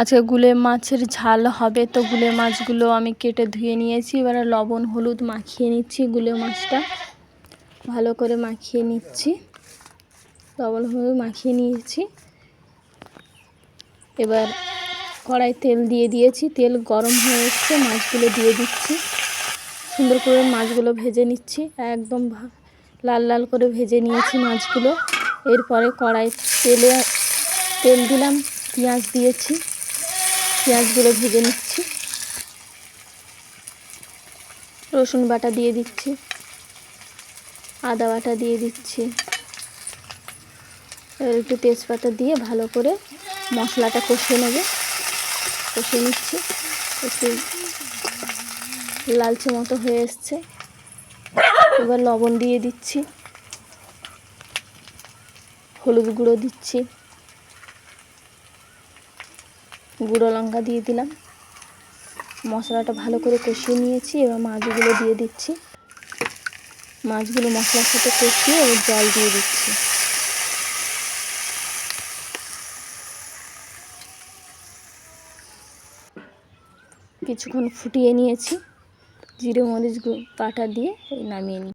আজকে গুলে মাছের ঝাল হবে, তো গুলে মাছগুলো আমি কেটে ধুয়ে নিয়েছি। এবারে লবণ, হলুদ মাখিয়ে নিচ্ছি গুলে মাছটা। ভালো করে মাখিয়ে নিচ্ছি। লবণ, হলুদ মাখিয়ে নিয়েছি। এবার কড়াই তেল দিয়ে দিয়েছি। তেল গরম হয়ে এসছে, মাছগুলো দিয়ে দিচ্ছি। সুন্দর করে মাছগুলো ভেজে নিচ্ছি। একদম লাল লাল করে ভেজে নিয়েছি মাছগুলো। এরপরে কড়াই তেলে, তেল দিলাম, পেঁয়াজ দিয়েছি। পেঁয়াজগুলো ভেজে নিচ্ছি। রসুন বাটা দিয়ে দিচ্ছি। আদা বাটা দিয়ে দিচ্ছি। এবার একটু তেজপাতা দিয়ে ভালো করে মশলাটা কষিয়ে নেবে। কষিয়ে নিচ্ছি। একটু লালচে মতো হয়ে এসছে। এবার লবণ দিয়ে দিচ্ছি। হলুদ গুঁড়ো দিচ্ছি। গুঁড়ো লঙ্কা দিয়ে দিলাম। মশলাটা ভালো করে কষিয়ে নিয়েছি, এবার মাছগুলো দিয়ে দিচ্ছি। মাছগুলো মশলার সাথে কষিয়ে এবার জল দিয়ে দিচ্ছি। কিছুক্ষণ ফুটিয়ে নিয়েছি, জিরে মরিচ পাটা দিয়ে নামিয়ে নিই